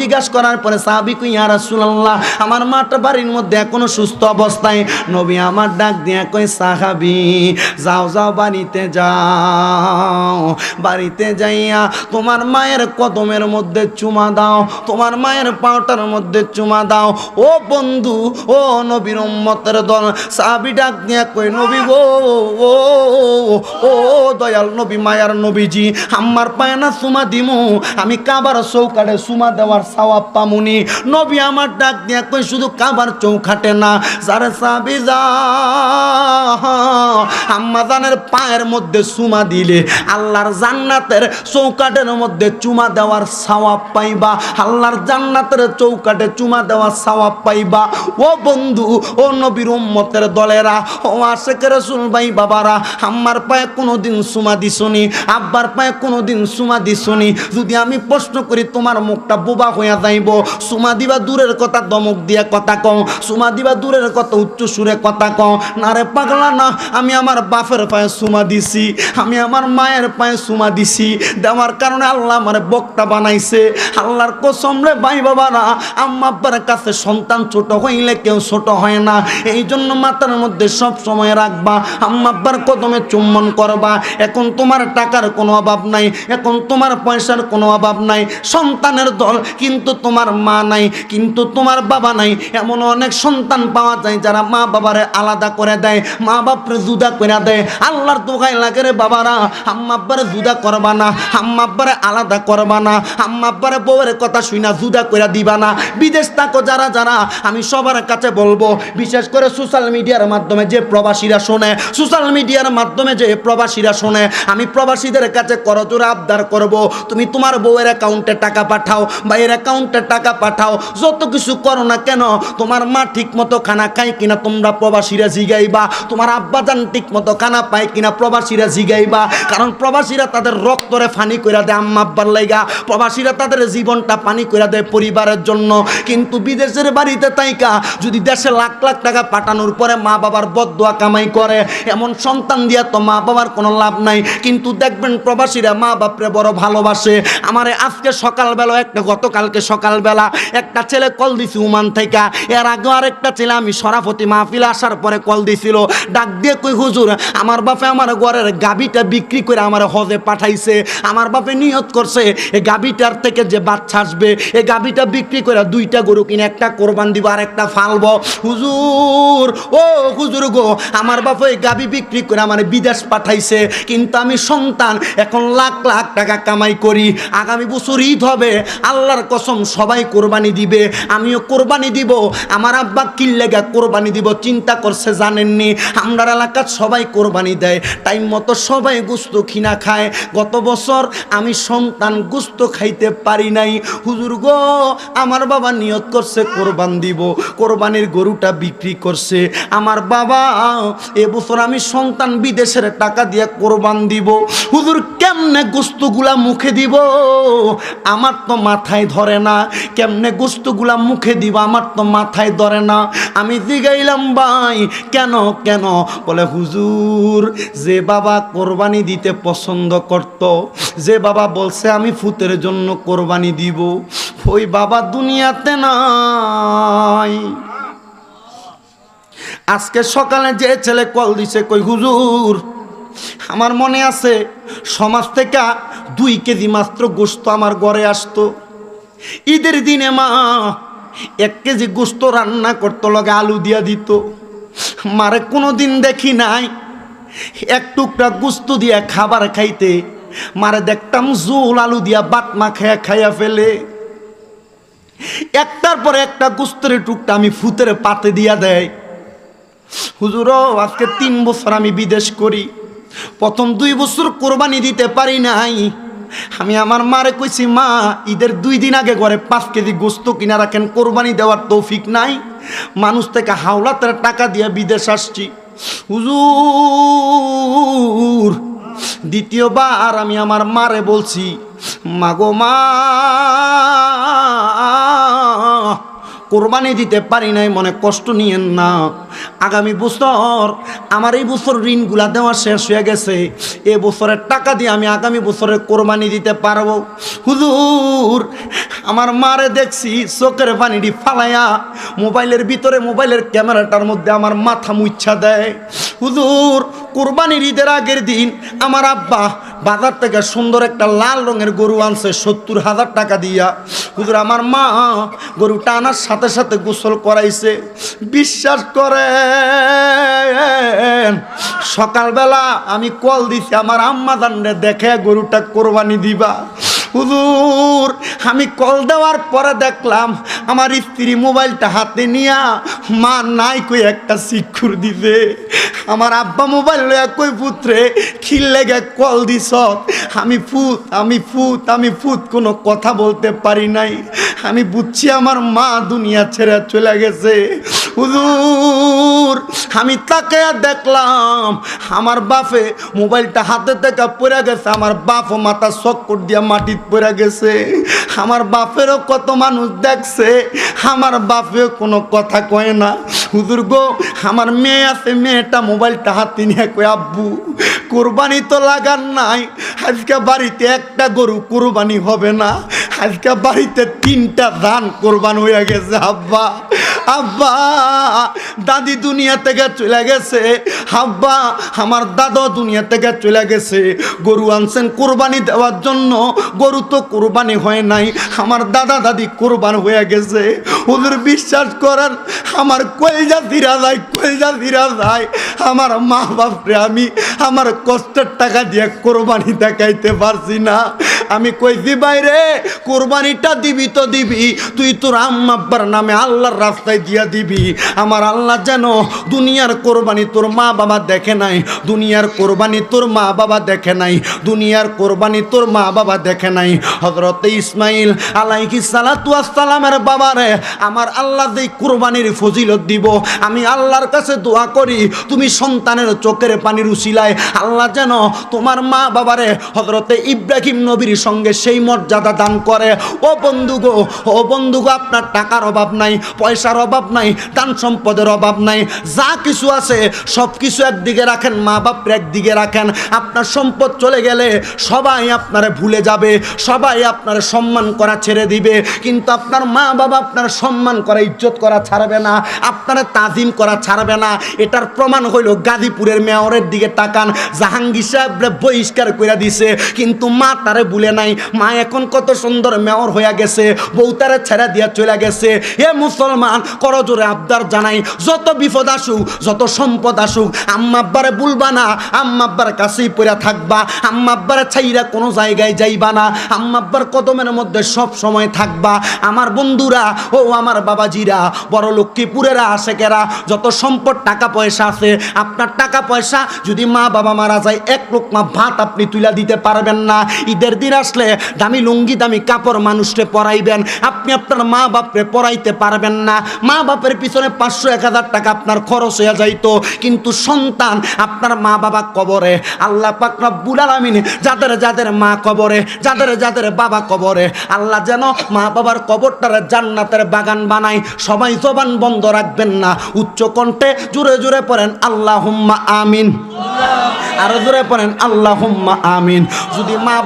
জিজ্ঞাসা করার পরে সাহাবি কই ইয়া রাসূলুল্লাহ, আমার মাটা বাড়ির মধ্যে এখনও সুস্থ অবস্থায়। নবী আমার ডাক দিয়া কই সাহাবি, যাও যাও, বাড়িতে যাও, বাড়িতে যাইয়া তোমার মায়ের কদমের মধ্যে চুমা দাও, তোমার মায়ের পাউটার মধ্যে চুমা দাও। ও বন্ধু, ও নবীর উম্মতের দল, সাহাবি ডাক দিয়া কই নবী গো, ও ও দয়াল নবী, মায়ার নবীজি, আমার পায় না সুমা দিমু, আমি কাবার চৌকাটে সুমা দেওয়ার সওয়াব পামুনি। নবী আমার ডাক দিয়া কই শুধু কাবার চৌখাটে না, যারে সাহাবি যা। আম্মাজানের পায়ের মধ্যে সুমা দিলে, আল্লাহর জান্নাতের চৌকাটের মধ্যে চুমা দেওয়ার সওয়াব পাইবা। আল্লাহর জান্নাতের চৌকাটে চুমা দেওয়ার সওয়াব পাইবা। ও বন্ধু, ও নবীর উম্মতের দলেরা, ও আশেকের রাসূল ভাই বাবারা, আম্মার পায়ে কোনোদিন সুমা দিছনি আব্বার পায়ে কোনোদিন সুমা দিছনি যদি আমি প্রশ্ন করি, তোমার মুখটা বোবা হইয়া যাইব। সুমা দিবা দূরের কথা দমক দিয়া কথা কও। সুমা দিবা দূরের কথা উচ্চ সুরে কথা কও। না রে পাগলা, না, আমি আমার বাপের পায়ে সুমা দিছি। আমি আমার মায়ের পায়ে সুমা দিছি। দেওয়ার কারণে আল্লাহ আমার বক্তা বানাইছে। আল্লাহর কসম রে ভাই বাবারা, আম্মা আব্বার কাছে সন্তান ছোট হইলে কেউ ছোট হয় না। এই জন্য মাথার মধ্যে সব সময় রাখবা। আম্মা আব্বার কদমে চুম্বন করবা। এখন তোমার টাকার কোনো অভাব নাই, এখন তোমার পয়সার কোনো অভাব নাই। সন্তানের দল কিন্তু তোমার মা নাই, কিন্তু তোমার বাবা নাই। এমন অনেক সন্তান পাওয়া যায় যারা মা বাবারে আলাদা করে দেয়, মা বাপরে জুদা করে দেয়। আল্লাহর দোকায় লাগে রে বাবারা, আম্মা আব্বারে জুদা করবা না, আম্মা আব্বারে আলাদা করবা না, আম্মা আব্বারে বউয়ের কথা শুনা জুদা করে দিবা না। বিদেশ থাকো যারা যারা, আমি সবার কাছে বলব, বিশেষ করে সোশ্যাল মিডিয়ার মাধ্যমে যে প্রবাসীরা শোনে সোশ্যাল মিডিয়ার মাধ্যমে যে প্রবাসীরা শোনে, আমি প্রবাসীদের কাছে করজোর আবদার করব, তুমি তোমার বউয়ের অ্যাকাউন্টে টাকা পাঠাও বা এর অ্যাকাউন্টে টাকা পাঠাও। যত কিছু করো না কেন, তোমার মা ঠিক মতো খানা খায় কিনা তোমরা প্রবাসীরা জিগাইবা। তোমার আব্বাজান ঠিক মতো খানা পায় কিনা প্রবাসীরা জিগাইবা। কারণ প্রবাসীরা তাদের রক্তরে ফানি করে দেয় আম্মা আব্বার লাইগা। প্রবাসীরা তাদের জীবনটা পানি করে দেয় পরিবারের জন্য। কিন্তু বিদেশের বাড়িতে তাইকা, যদি দেশে লাখ লাখ টাকা পাঠানোর পরে মা বাবার বদুয়া কামাই করে, এমন সন্তান দিয়া তো মা বাবার কোনো লাভ নাই। কিন্তু দেখবেন প্রবাসীরা মা বাপরে বড় ভালোবাসে। আমারে আজকে সকালবেলা একটা গতকালকে সকালবেলা একটা ছেলে কল দিছি উমান থেকে। এর আগে আরেকটা ছেলে, আমি সরাফতি মাহফিল আসার পরে কল দিছিল। ডাক দিয়ে কই, হুজুর, আমার বাপে আমার ঘরের গাবিটা বিক্রি করে আমার হজে পাঠাইছে। আমার বাপে নিয়ত করছে। এই গাবিটার থেকে যে বাচ্চা আসবে এই গাবিটা বিক্রি করে দুইটা গরু কিনে একটা কোরবান দিব আর একটা ফালবো। হুজুর, ও হুজুর গো, আমার বাপে এই গাবি বিক্রি করে আমার বিদেশ পাঠাইছে। কিন্তু আমি সন্তান, এখন লাখ লাখ টাকা কামাই করি। আগামী বছর ঈদ হবে। আল্লাহর কসম সবাই কোরবানি দিবে, আমিও কোরবানি দিব। আমার আব্বা কিল্লেগা কোরবানি দিব, চিন্তা করছে জানেননি? আমরা এলাকার সবাই কোরবানি দেয় টাইম মতো সবাই গুস্ত খিনা খায়। গত বছর আমি সন্তান গুস্ত খাইতে পারি নাই। হুজুর গো, আমার বাবা নিয়ত করছে কোরবান দিব, কোরবানির গরুটা বিক্রি করছে। আমার বাবা এবছর আমি সন্তান বিদেশের টাকা দিয়ে কোরবান দিব। হুজুর কেমনে গোস্তগুলা মুখে দিব? আমার তো মাথায় ধরে না। কেমনে গোস্তগুলা মুখে দিব? আমার তো মাথায় ধরে না। আমি জিগাইলাম, ভাই, কেন কেন? বলে, হুজুর, যে বাবা কোরবানি দিতে পছন্দ করত, যে বাবা বলছে আমি ফুতের জন্য কোরবানি দিব, ওই বাবা দুনিয়াতে নাই। আজকে সকালে যে ছেলে কল দিছে, কই, হুজুর, আমার মনে আছে, সমাজ থেকে দুই কেজি মাত্র গোস্ত আমার ঘরে আসতো। ঈদের দিনে মা এক কেজি গোস্ত রান্না করতো, লগে আলু দিয়া দিত। মারে কোনো দিন দেখি নাই, এক টুকরা গোস্ত দিয়া খাবার খাইতে। মারে দেখতাম জোল আলু দিয়া বাটমা খায়া খাইয়া ফেলে। একটার পরে একটা গোস্তের টুকটা আমি ফুতের পাতে দিয়া দেয়। হুজুর, আজকে তিন বছর আমি বিদেশ করি। প্রথম দুই বছর কোরবানি দিতে পারি নাই। আমি আমার মারে কইছি, মা, ঈদের দুই দিন আগে ঘরে পাঁচ কেজি গোস্ত কিনা রাখেন, কোরবানি দেওয়ার তৌফিক নাই। মানুষ থেকে হাওলাতের টাকা দিয়ে বিদেশ আসছি। হুজুর, দ্বিতীয়বার আমি আমার মারে বলছি, মাগো মা কোরবানি দিতে পারি নাই, মনে কষ্ট নিয়েন না। আগামী বছর আমার এই বছর ঋণগুলা দেওয়া শেষ হয়ে গেছে। এ বছরের টাকা দিয়ে আমি আগামী বছরের কোরবানি দিতে পারব। হুজুর, আমার মারে দেখছি চোখের পানিটি ফালাইয়া মোবাইলের ভিতরে মোবাইলের ক্যামেরাটার মধ্যে আমার মাথা মুচ্ছা দেয়। হুজুর, কোরবানির ঈদের আগের দিন আমার আব্বা বাজার থেকে সুন্দর একটা লাল রঙের গরু আনছে, সত্তর হাজার টাকা দিয়া। হুজুর, আমার মা গরুটা আনার সাথে সাথে গোসল করাইছে। বিশ্বাস করে সকালবেলা আমি কল দিছি, আমার আম্মা জানলে দেখে গরুটা কোরবানি দিবা। হুজুর, আমি কল দেওয়ার পরে দেখলাম, আমার স্ত্রী মোবাইলটা হাতে নিয়া মা নাই কই একটা শিক্ষুর দিবে আমার আব্বা মোবাইল লয়া কই, পুত্রে, খিল লেগে কল দিস আমি ফুত আমি ফুত আমি ফুত, কোনো কথা বলতে পারি নাই। আমি বুঝছি আমার মা দুনিয়া ছেড়ে চলে গেছে। হুজুর, আমি তাকে দেখলাম, আমার বাপে মোবাইলটা হাতে থেকে পড়ে গেছে, আমার বাপও মাথা চক্কর দিয়া মাটিত পড়ে গেছে। আমার বাপেরও কত মানুষ দেখছে, আমার বাপেও কোনো কথা কয় না। হুজুর গো, আমার মেয়ে আছে, মেয়েটা মোবাইলটা হাতে নিয়ে কয়, আব্বু, কোরবানি তো লাগার নাই, আজকে বাড়িতে একটা গরু কোরবানি হবে না। আজকে বাড়িতে তিনটা ধান কোরবান হয়ে গেছে, আব্বা। আব্বা, দাদি দুনিয়া থেকে চলে গেছে। হাব্বা আমার দাদা দুনিয়া থেকে চলে গেছে। গরু আনছেন কোরবানি দেওয়ার জন্য। গরু তো কোরবানি হয় নাই। আমার দাদা দাদি কোরবান হয়ে গেছে। ওদের বিশ্বাস করেন, আমার কলজা ধীরা যায়, কলজা ধীরা যায়। আমার মা বাপরে আমি আমার কষ্টের টাকা দিয়ে কোরবানি দেখাইতে পারছি না। আমি কইছি, বাইরে, কোরবানিটা দিবি তো দিবি, তুই তোর আম্মাব্বার নামে আল্লাহর রাস্তায় দিয়া দিবি। আমার আল্লাহ যেন দুনিয়ার কোরবানি তোর মা বাবা দেখে নাই, দুনিয়ার কোরবানি তোর মা বাবা দেখে নাই, দুনিয়ার কোরবানি তোর মা বাবা দেখে নাই। হজরত ইসমাইল আলাইকি সালাতু আসসালামের বাবারে আমার আল্লাহ যেই কোরবানির ফজিলত দিব, আমি আল্লাহর কাছে দোয়া করি, তুমি সন্তানের চোখের পানির উশিলায় আল্লাহ যেন তোমার মা বাবারে হজরতে ইব্রাহিম নবীর সঙ্গে সেই মর্যাদা দান করে। ও বন্ধু গো, ও বন্ধু গো, আপনার টাকার অভাব নাই, পয়সার অভাব নাই, দান সম্পদের অভাব নাই, যা কিছু আছে সব কিছু একদিকে রাখেন, মা বাপের একদিকে রাখেন। আপনার সম্পদ চলে গেলে সবাই আপনারে ভুলে যাবে, সবাই আপনার সম্মান করা ছেড়ে দিবে। কিন্তু আপনার মা বাবা আপনার সম্মান করা, ইজ্জত করা ছাড়বে না, আপনারা তাজিম করা ছাড়বে না। এটার প্রমাণ হইল গাজীপুরের মেয়রের দিকে তাকান, জাহাঙ্গীর সাহেবরে বহিষ্কার করে দিছে, কিন্তু মা তারে ভুলে নাই। মা এখন কত সুন্দর মেয়র হইয়া গেছে, বউ তারে ছেড়ে দিয়া চলে গেছে। এ মুসলমান, করজোরে আবদার জানাই, যত বিপদ আসুক, যত সম্পদ আসুক, আম্মা আব্বারে ভুলবা না আম্মাব্বার কাছেই পড়ে থাকবা আম্মাব্বারে ছাইরা কোনো জায়গায় যাইবা না, আম্মা আব্বার কদমের মধ্যে সব সময় থাকবা। আমার বন্ধুরা, ও আমার বাবাজিরা, বড় লক্ষ্মীপুরেরা আশেকেরা, যত সম্পদ, টাকা পয়সা আছে, আপনার টাকা পয়সা যদি মা বাবা মারা যায়, এক লোকমা ভাত আপনি তুলা দিতে পারবেন না। ঈদের দিন আসলে দামি লুঙ্গি, দামি কাপড় মানুষকে পরাইবেন। আপনি আপনার মা বাপরে পরাইতে পারবেন না। মা বাপের পিছনে পাঁচশো, এক হাজার টাকা আপনার খরচ হয়ে যাইতো। কিন্তু সন্তান আপনার মা বাবা কবরে। আল্লাহ পাক রব্বুল যাদের যাদের মা কবরে, যাদের যাদের বাবা কবরে, আল্লাহ যেন মা বাবার কবরটার জান্নাতের বাগান বানাই। সবাই জবান বন্ধ রাখবেন না। উচ্চ কণ্ঠে জুড়ে জুড়ে পড়েন আল্লাহ আমিন। আরও জুড়ে পড়েন আল্লাহ আমিন। যদি মা